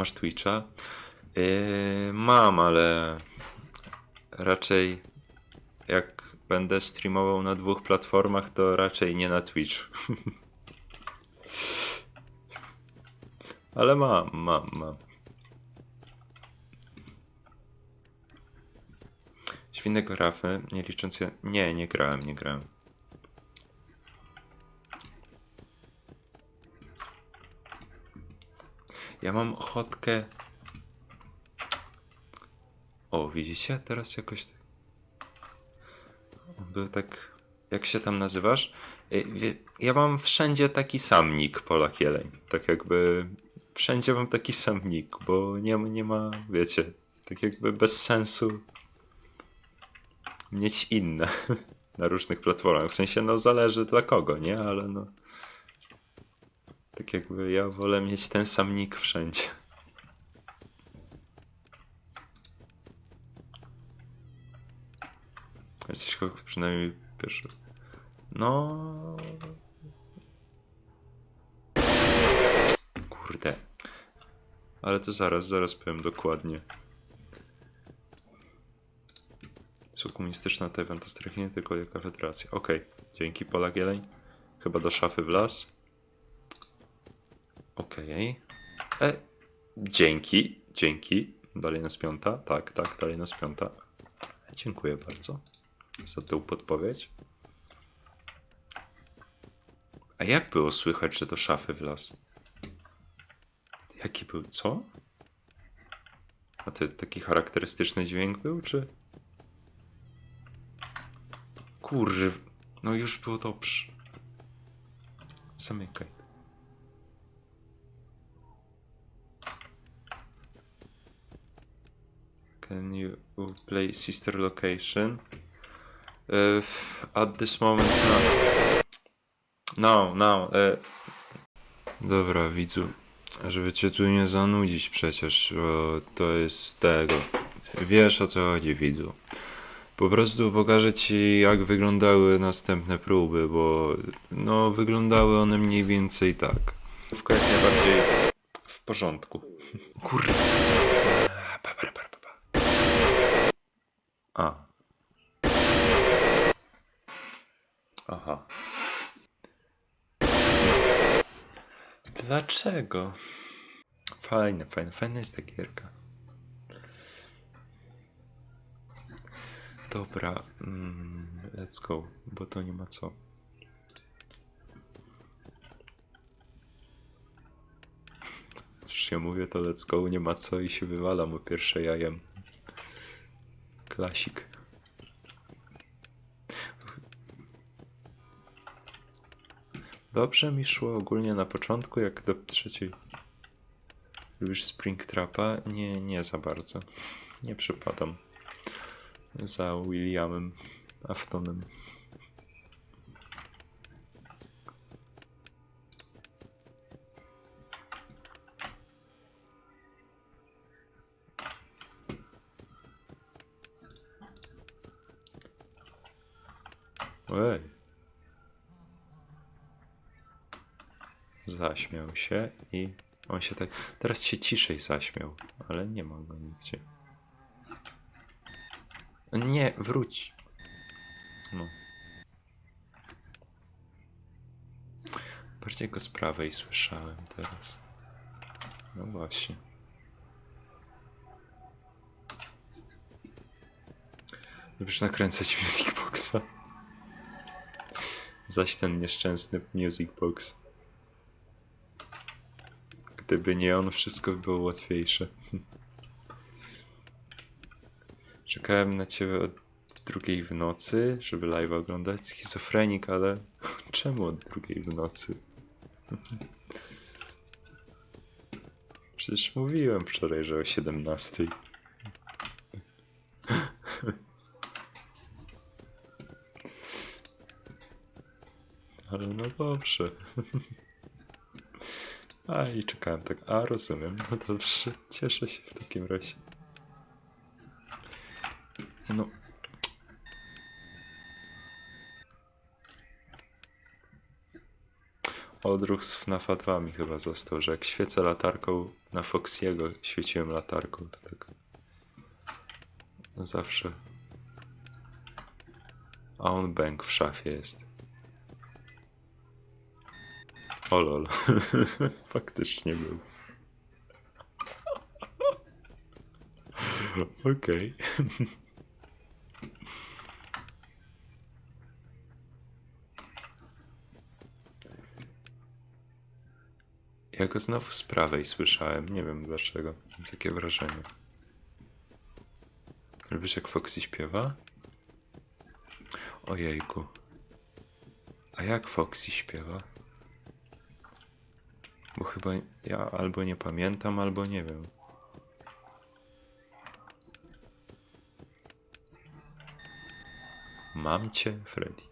Masz Twitcha? Yy, mam, ale raczej jak będę streamował na dwóch platformach, to raczej nie na Twitch. ale mam, mam, mam. Świnnego Rafy, nie licząc... Nie, nie grałem, nie grałem. Ja mam ochotkę... O, widzicie? Teraz jakoś tak... Był tak... Jak się tam nazywasz? Wie- Ja mam wszędzie taki sam nick Polak Jeleń. Tak jakby... Wszędzie mam taki sam nick, bo nie, nie ma, wiecie, tak jakby bez sensu mieć inne na różnych platformach. W sensie, no zależy dla kogo, nie? Ale no... Tak jakby ja wolę mieć ten sam nick wszędzie. Jesteś chyba przynajmniej pierwszy. No. Kurde. Ale to zaraz, zaraz powiem dokładnie. Są komunistyczna Tajwan to strefy nie tylko jaka federacja. Okej, dzięki Polak Jeleń. Chyba do szafy w las. Okej. E, dzięki, dzięki. Dalej nas piąta. Tak, tak, dalej nas piąta. Dziękuję bardzo za tę podpowiedź. A jak było słychać, że do szafy w las? Jaki był, co? A to taki charakterystyczny dźwięk był, czy? Kurw, no już było dobrze. Zamykaj. Can you play sister location? Uh, at this moment, no. No, no. E... Dobra, widzu. Żeby cię tu nie zanudzić przecież, bo to jest tego. Wiesz o co chodzi, widzu. Po prostu pokażę ci, jak wyglądały następne próby, bo no, wyglądały one mniej więcej tak. Jak najbardziej w porządku. Kurwa. A. Aha. Dlaczego? Fajne, fajne, fajna jest ta gierka. Dobra, mm, let's go, bo to nie ma co. Cóż ja mówię, to let's go, nie ma co i się wywala mu pierwsze jajem. Klasik. Dobrze mi szło ogólnie na początku, jak do trzeciej. Lubisz Springtrapa? Nie, nie za bardzo. Nie przypadam za Williamem Aftonem. Ej. Zaśmiał się i on się tak. Teraz się ciszej zaśmiał, ale nie ma go nigdzie. Nie, wróć. No. Bardziej go z prawej słyszałem teraz. No właśnie. Lubisz nakręcać Music Boxa. Zaś ten nieszczęsny Music Box. Gdyby nie on, wszystko by było łatwiejsze. Czekałem na ciebie od drugiej w nocy, żeby live oglądać. Schizofrenik, ale czemu od drugiej w nocy? Przecież mówiłem wczoraj, że o 17. No dobrze. A i czekałem tak. A rozumiem. No dobrze. Cieszę się w takim razie. No. odruch z FNAFa 2 mi chyba został, że jak świecę latarką na Foxiego, świeciłem latarką, to tak zawsze. A on bęk w szafie jest. O lol. Faktycznie był. Okej. Ja go znowu z prawej słyszałem. Nie wiem dlaczego. Mam takie wrażenie. Lubisz jak Foxy śpiewa? Ojejku. A jak Foxy śpiewa? Bo chyba ja albo nie pamiętam, albo nie wiem. Mam cię, Freddy.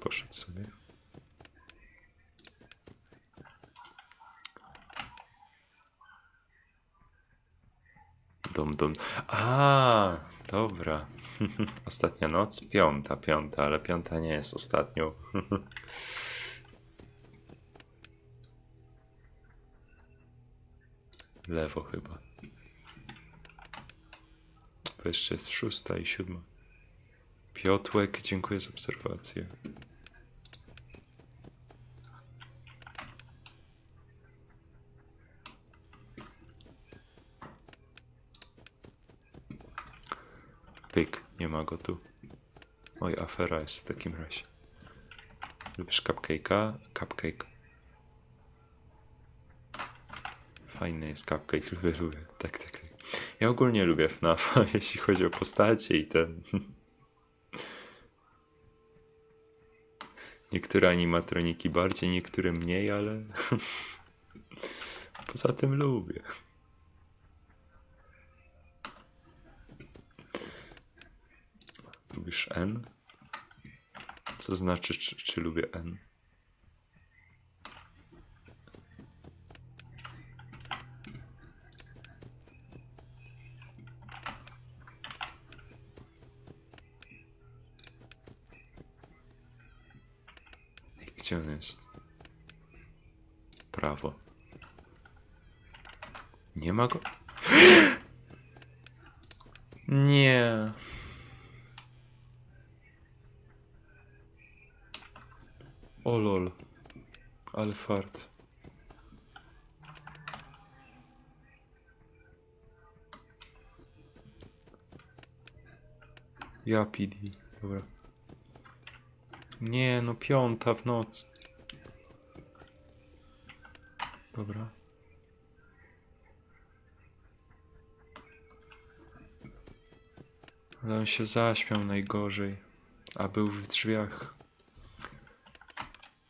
Poszedł sobie. Dom, dom. A, dobra. Ostatnia noc? Piąta, piąta, ale piąta nie jest ostatnią. Lewo chyba. Bo jeszcze jest szósta i siódma. Piotłek, dziękuję za obserwację. Nie ma go tu. Oj, afera jest w takim razie. Lubisz cupcake'a? Cupcake. Fajny jest cupcake, lubię, lubię. Tak, tak, tak. Ja ogólnie lubię FNAF, jeśli chodzi o postacie i ten. Niektóre animatroniki bardziej, niektóre mniej, ale poza tym lubię. Lubisz N? Co znaczy, czy, czy lubię N? Gdzie on jest? Prawo. Nie ma go? Nie. O lol. Ale fart. Ja PD. Dobra. Nie, no piąta w noc. Dobra. Ale on się zaśmiał najgorzej. A był w drzwiach.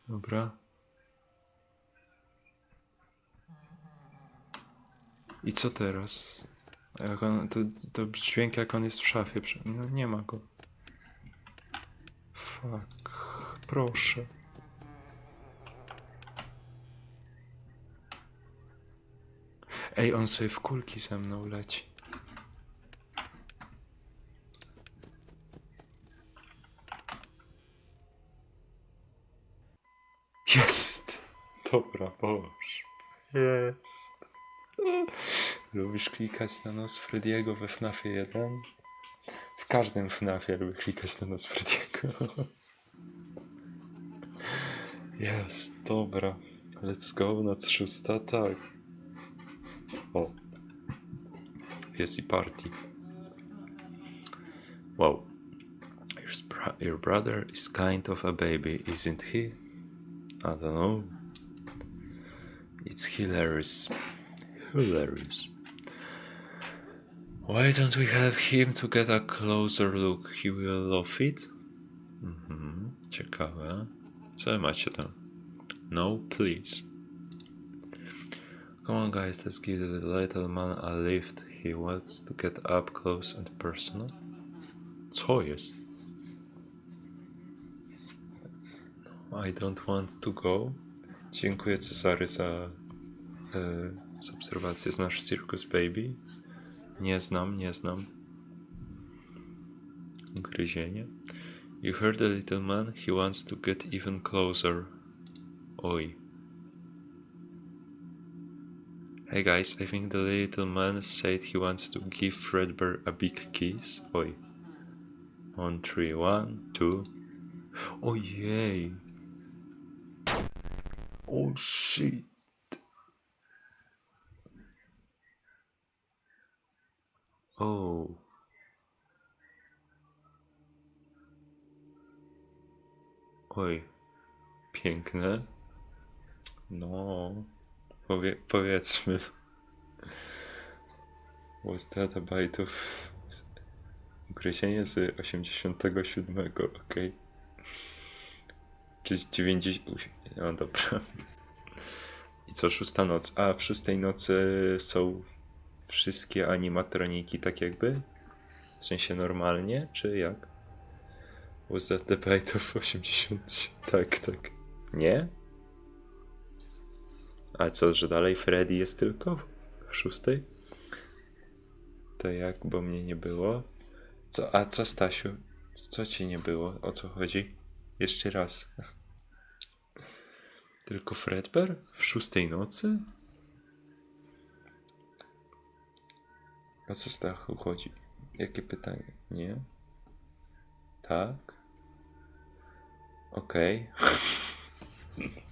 Dobra. I co teraz? Jak on, to, to dźwięk jak on jest w szafie. No nie ma go. Fuck. Proszę. Ej, on sobie w kulki ze mną leci. Jest! Dobra, boż. Jest. Lubisz klikać na nos Frediego we FNAFie 1? W każdym FNAFie lubię klikać na nos Frediego. Jest, dobra. Let's go, noc szósta, tak. O. Jest i party. Wow. Your, your brother is kind of a baby, isn't he? I don't know. It's hilarious. Hilarious. Why don't we have him to get a closer look? He will love it? Mhm, ciekawe. Co macie tam? No, please. Come on, guys, let's give the little man a lift. He wants to get up close and personal. Co jest? I don't want to go. Dziękuję Cezary za, e, za obserwację. Znasz Circus Baby? Nie znam, nie znam. Gryzienie. You heard a little man, he wants to get even closer. Oj. Hey guys, I think the little man said he wants to give Fredbear a big kiss. Oj. On three, one, two. Ojej. Oh shit. Oh. Oj, piękne. No, powie, powiedzmy. Was that a bite of... Ugryzienie z 87, okej. Czy z 90... No dobra. I co, szósta noc? A, w szóstej nocy są wszystkie animatroniki tak jakby? W sensie normalnie, czy jak? Was that the bite of 80? Tak, tak. Nie? A co, że dalej Freddy jest tylko w szóstej? To jak, bo mnie nie było? Co, a co Stasiu? Co ci nie było? O co chodzi? Jeszcze raz. Tylko Fredbear? W szóstej nocy? A co Stachu chodzi? Jakie pytanie? Nie? Tak? Okej.